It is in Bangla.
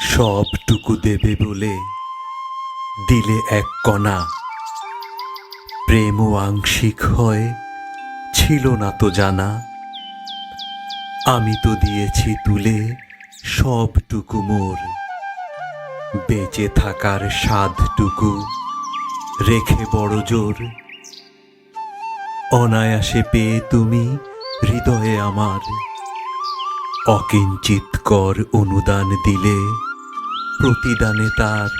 সবটুকু দেবে বলে দিলে এক কণা। প্রেম আংশিক হয়, ছিল না তো জানা। আমি তো দিয়েছি তুলে সবটুকু মোর। বেঁচে থাকার স্বাদটুকু রেখে বড় জোর। অনায়াসে পেয়ে তুমি হৃদয়ে আমার। অকিঞ্চিত কর অনুদান দিলে প্রতিদানে তার